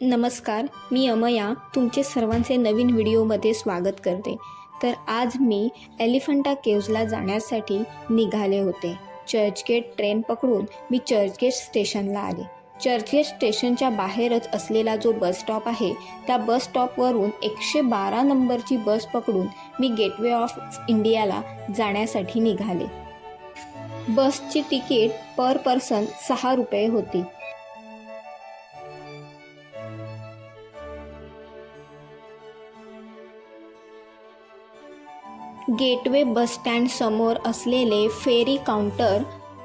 नमस्कार मी अमया तुमचे सर्वांचे नवीन व्हिडिओमध्ये स्वागत करते. तर आज मी एलिफंटा केव्जला जाण्यासाठी निघाले होते. चर्चगेट ट्रेन पकडून मी चर्चगेट स्टेशनला आले. चर्चगेट स्टेशनच्या बाहेरच असलेला जो बस स्टॉप आहे त्या बस स्टॉपवरून एकशे बारा नंबरची बस पकडून मी गेटवे ऑफ इंडियाला जाण्यासाठी निघाले. बसची तिकीट पर पर्सन सहा रुपये होती. गेटवे बसस्टँडसमोर असलेले फेरी काउंटर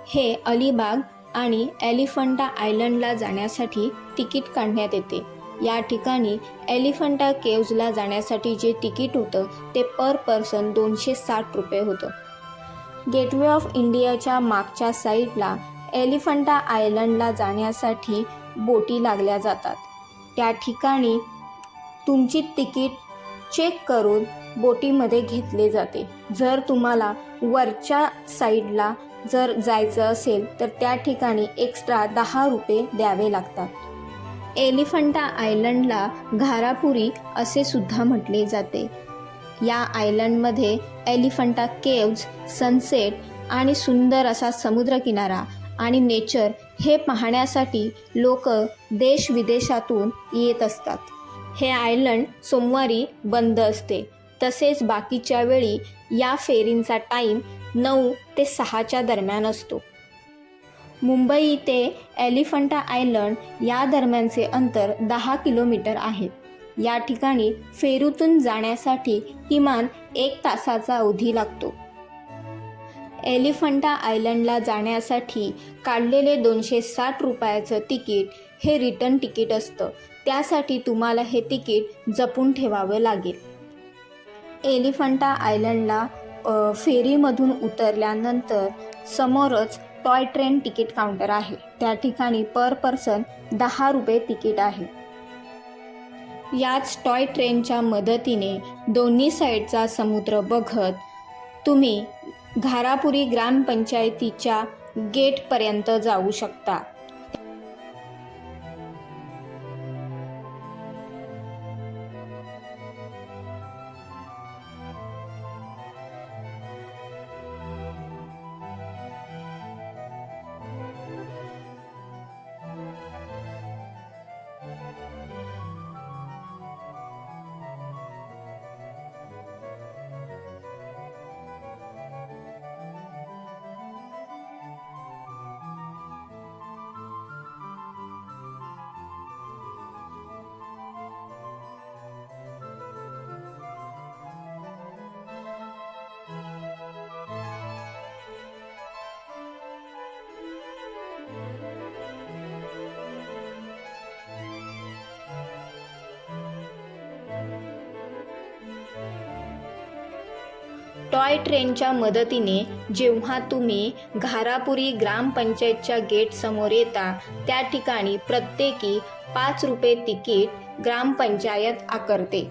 हे अलिबाग आणि एलिफंटा आयलंडला जाण्यासाठी तिकीट काढण्यात येते. या ठिकाणी एलिफंटा केव्जला जाण्यासाठी जे तिकीट होतं ते पर पर्सन दोनशे साठ रुपये होतं. गेटवे ऑफ इंडियाच्या मागच्या साईडला एलिफंटा आयलंडला जाण्यासाठी बोटी लागल्या जातात. त्या ठिकाणी तुमची तिकीट चेक करून बोटीमध्ये घेतले जाते. जर तुम्हाला वरच्या साईडला जर जायचं असेल तर त्या ठिकाणी एक्स्ट्रा दहा रुपये द्यावे लागतात. एलिफंटा आयलंडला घारापुरी असे सुद्धा म्हटले जाते. या आयलंडमध्ये एलिफंटा केव्ज सनसेट आणि सुंदर असा समुद्रकिनारा आणि नेचर हे पाहण्यासाठी लोक देश विदेशातून येत असतात. हे आयलंड सोमवारी बंद असते. तसेच बाकीच्या वेळी या फेरींचा टाईम नऊ ते सहाच्या दरम्यान असतो. मुंबई ते एलिफंटा आयलंड या दरम्यानचे अंतर दहा किलोमीटर आहे. या ठिकाणी फेरूतून जाण्यासाठी किमान एक तासाचा अवधी लागतो. एलिफंटा आयलंडला जाण्यासाठी काढलेले दोनशे साठ रुपयाचं तिकीट हे रिटर्न तिकीट असतं. त्यासाठी तुम्हाला हे तिकीट जपून ठेवावं लागेल. एलिफंटा आयलंडला फेरीमधून उतरल्यानंतर समोरच टॉय ट्रेन तिकीट काउंटर आहे. त्या ठिकाणी पर पर्सन दहा रुपये तिकीट आहे. याच टॉय ट्रेनच्या मदतीने दोन्ही साईडचा समुद्र बघत तुम्ही घारापुरी ग्रामपंचायतीच्या गेटपर्यंत जाऊ शकता. टॉय ट्रेनच्या मदतीने जेव्हा तुम्ही घारापुरी ग्रामपंचायतच्या गेटसमोर येता त्या ठिकाणी प्रत्येकी पाच रुपये तिकीट ग्रामपंचायत आकारते.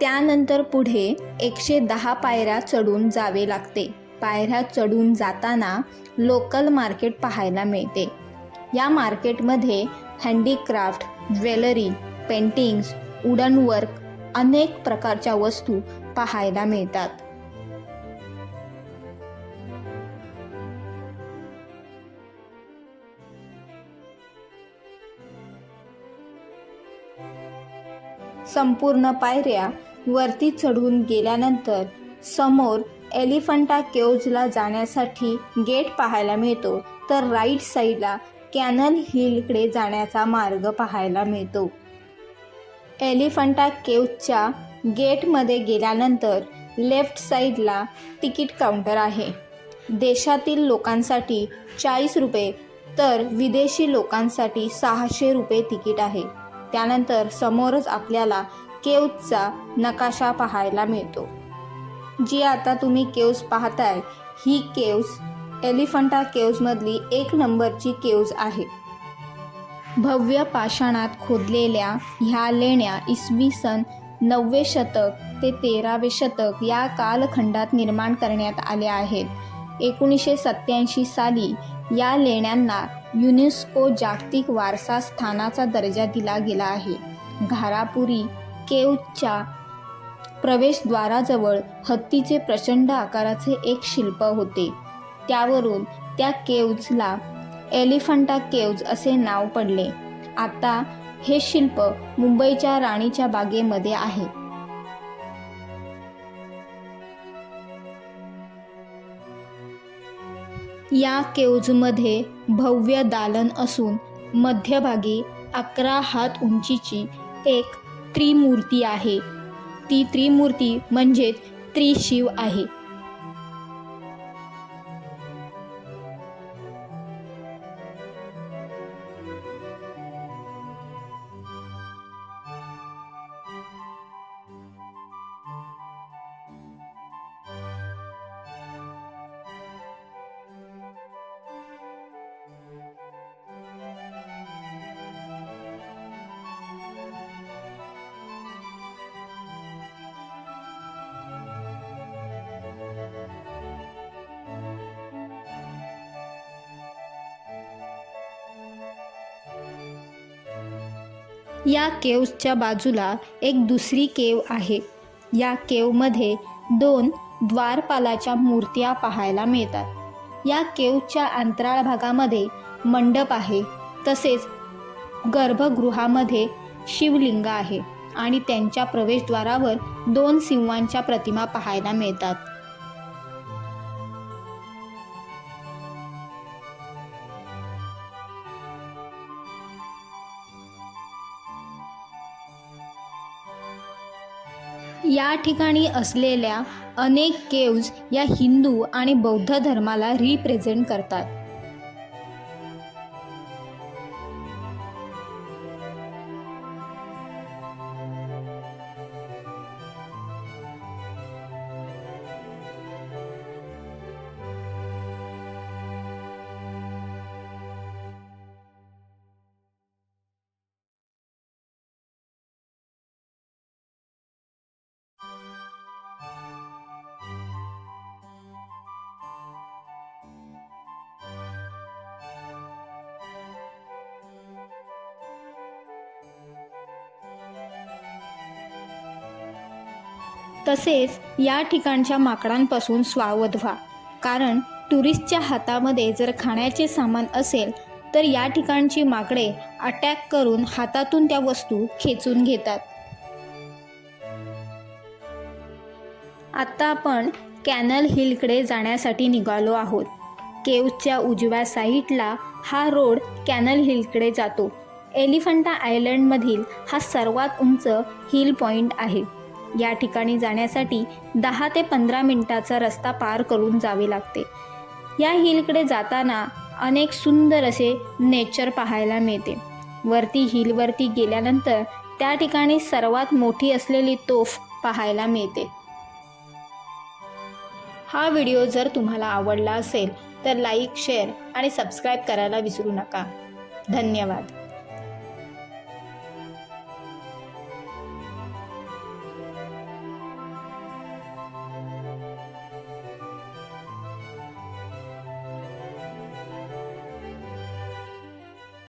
त्यानंतर पुढे एकशे दहा पायऱ्या चढून जावे लागते. पायऱ्या चढून जाताना लोकल मार्केट पाहायला मिळते. या मार्केटमध्ये handicraft jewellery paintings wooden work अनेक प्रकारच्या वस्तू पाहायला मिळतात. संपूर्ण पायऱ्या वरती चढून गेल्यानंतर समोर एलिफंटा केव्जला जाण्यासाठी गेट पाहायला मिळतो. तर राईट साईडला कॅनल हिलकडे जाण्याचा मार्ग पाहायला मिळतो. एलिफंटा केव्हच्या गेटमध्ये गेल्यानंतर लेफ्ट साईडला तिकीट काउंटर आहे. देशातील लोकांसाठी चाळीस रुपये तर विदेशी लोकांसाठी सहाशे रुपये तिकीट आहे. त्यानंतर समोरच आपल्याला केव्जचा नकाशा पाहायला मिळतो. जी आता तुम्ही केव्ज पाहताय ही केव्ज एलिफंटा केव्जमधली एक नंबरची केव्ज आहे. भव्य पाषाणात खोदलेल्या ह्या लेण्या इसवी सन नववे शतक ते तेरावे शतक या कालखंडात निर्माण करण्यात आल्या आहेत. एकोणीसशे सत्याऐंशी साली या लेण्यांना युनेस्को जागतिक वारसा स्थानाचा दर्जा दिला गेला आहे. घारापुरी केवच्या प्रवेशद्वाराजवळ हत्तीचे प्रचंड आकाराचे एक शिल्प होते. त्यावरून त्या केव्जला एलिफंटा केव्ज असे नाव पडले. आता हे शिल्प मुंबईच्या राणीच्या बागेमध्ये आहे. या केव्जमध्ये भव्य दालन असून मध्यभागी अकरा हात उंचीची एक त्रिमूर्ती आहे. ती त्रिमूर्ती म्हणजेच त्रिशिव आहे. या केव्सच्या बाजूला एक दुसरी केव आहे. या केवमध्ये दोन द्वारपालाच्या मूर्त्या पाहायला मिळतात. या केवच्या अंतराळ भागामध्ये मंडप आहे. तसेच गर्भगृहामध्ये शिवलिंग आहे आणि त्यांच्या प्रवेशद्वारावर दोन सिंहांच्या प्रतिमा पाहायला मिळतात. या ठिकाणी असलेल्या अनेक केव्ज या हिंदू आणि बौद्ध धर्माला रिप्रेझेंट करतात. तसेच या ठिकाणच्या माकडांपासून स्वावध व्हा. कारण टुरिस्टच्या हातामध्ये जर खाण्याचे सामान असेल तर या ठिकाणची माकडे अटॅक करून हातातून त्या वस्तू खेचून घेतात. आत्ता आपण कॅनल हिलकडे जाण्यासाठी निघालो आहोत. केवच्या उजव्या साईडला हा रोड कॅनल हिलकडे जातो. एलिफंटा आयलंडमधील हा सर्वात उंच हिल पॉईंट आहे. या ठिकाणी जाण्यासाठी दहा ते पंधरा मिनिटाचा रस्ता पार करून जावे लागते. या हिलकडे जाताना अनेक सुंदर असे नेचर पाहायला मिळते. वरती हिलवरती गेल्यानंतर त्या ठिकाणी सर्वात मोठी असलेली तोफ पाहायला मिळते. हा व्हिडिओ जर तुम्हाला आवडला असेल तर लाईक शेअर आणि सबस्क्राईब करायला विसरू नका. धन्यवाद.